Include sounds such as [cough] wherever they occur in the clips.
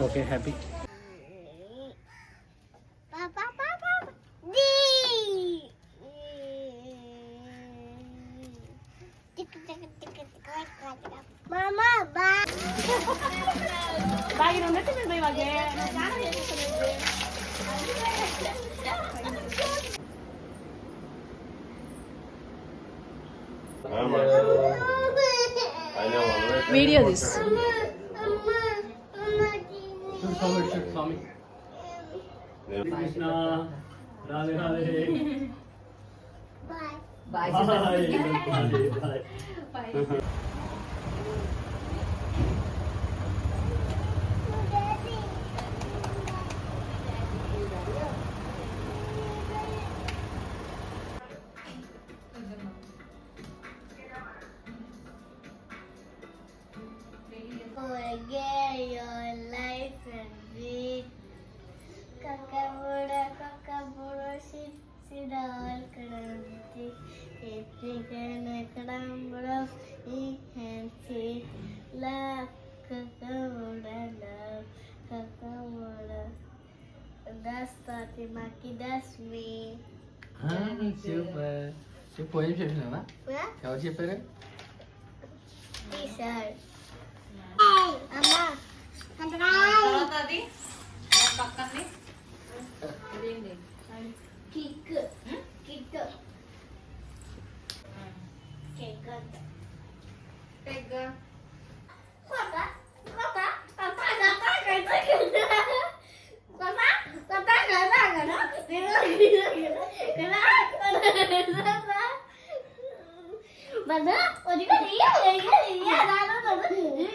Oke happy. Papa, papa, di. Mama, bye. Bye, you don't have to video this. forget your life and breathe. Kakabura, kakabura, sidal kranti. Itikana karambura, ihansi. Love, kakabura, love, das That's Fatimaki, das me. Ah, super. Você pode me ajudar? É? Né? Qual é o dia, pera? T-shirt. తర్వాత అది పక్కంది అదేంటి kick kick cake పెగ్గ 맞아? 어디가 이야? 이야? 이야? 나는 너는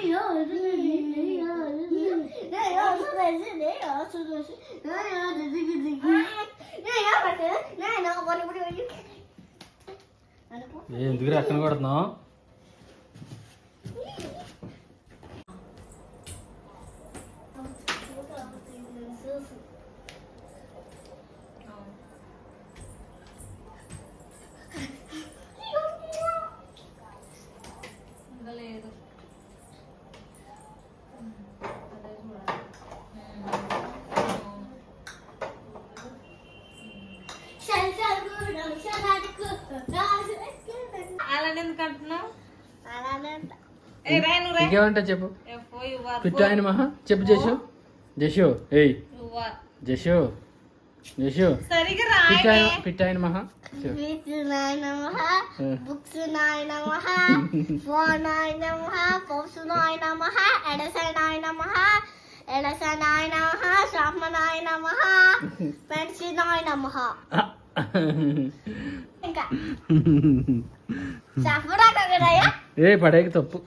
이야? 이야? 이야? ఎందుకు అక్కడ కొడుతున్నావు? అలానే ఎందుకు అంటున్నావు? ఇంకేమంటా చెప్పు? పిట్టు ఆయన మహా? చెప్పు జషు. జషు ఏయ్. జషు జషు. పిట్టు ఆయన మహా? బుక్స్ నాయన మహా ఫోన్ నాయన మహా పౌసు నాయన మహా ఎడస నాయన మహా శ్రామ నాయన మహా [laughs] పెన్సిల్ నాయన మహా. ఏ పడేకి తప్పు.